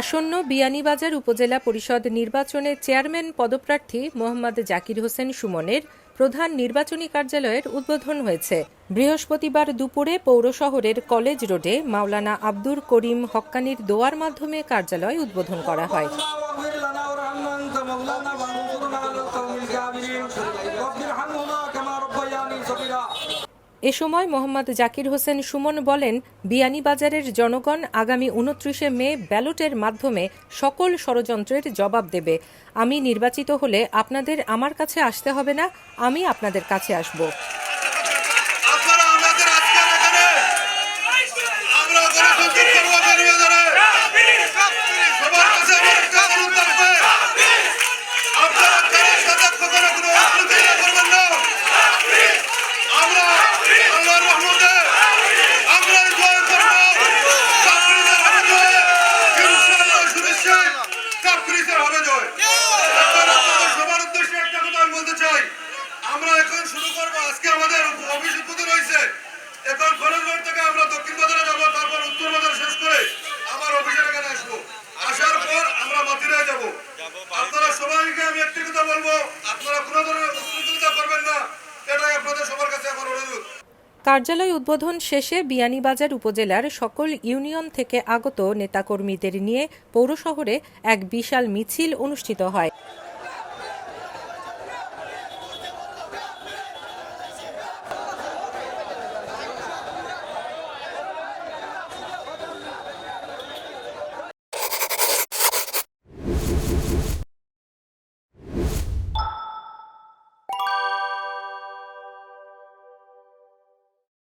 আসন্ন বিয়ানীবাজার উপজেলা পরিষদ নির্বাচনে চেয়ারম্যান পদপ্রার্থী মোহাম্মদ জাকির হোসেন সুমনের প্রধান নির্বাচনী কার্যালয়ের উদ্বোধন হয়েছে। বৃহস্পতিবার দুপুরে পৌর শহরের কলেজ রোডে মাওলানা আব্দুর করিম হক্কানির দোয়ার মাধ্যমে কার্যালয় উদ্বোধন করা হয়। এ সময় মোহাম্মদ জাকির হোসেন সুমন বলেন, বিয়ানীবাজারের জনগণ আগামী উনত্রিশে মে ব্যালটের মাধ্যমে সকল ষড়যন্ত্রের জবাব দেবে। আমি নির্বাচিত হলে আপনাদের আমার কাছে আসতে হবে না, আমি আপনাদের কাছে আসব। আমরা গণতন্ত্র করব বেরিয়ে সবার কাছে আমার একটা অনুরোধ থাকবে আপনারা কারোর সাথে কখনো কোনো অপ্রতিরোধ করবেন না আমরা আল্লাহর রহমতে আমরা জয় করব কাফরিদের হবে জয় ইনশাআল্লাহ সুনিশ্চিত কাফরিদের হবে জয় আপনারা আপনাদের সবার উদ্দেশ্যে একটা কথা আমি বলতে চাই আমরা এখন শুরু করব। আজকে আমাদের অফিস উদ্বোধন হয়েছে। এখন খরচ থেকে আমরা দক্ষিণ বাজারে যাব, তারপর উত্তর বাজার শেষ করে আমার অফিসের এখানে আসব। আসার পর আমরা মাতিরায় যাব। আপনারা সবাইকে আমি একটি কথা বলব, আপনারা কোনো ধরনের উত্তেজিত করবেন না। এটাই আপনাদের সবার কাছে আমার অনুরোধ। কার্যালয় উদ্বোধন শেষে বিয়ানীবাজার উপজেলার সকল ইউনিয়ন থেকে আগত নেতাকর্মীদের নিয়ে পৌরশহরে এক বিশাল মিছিল অনুষ্ঠিত হয়।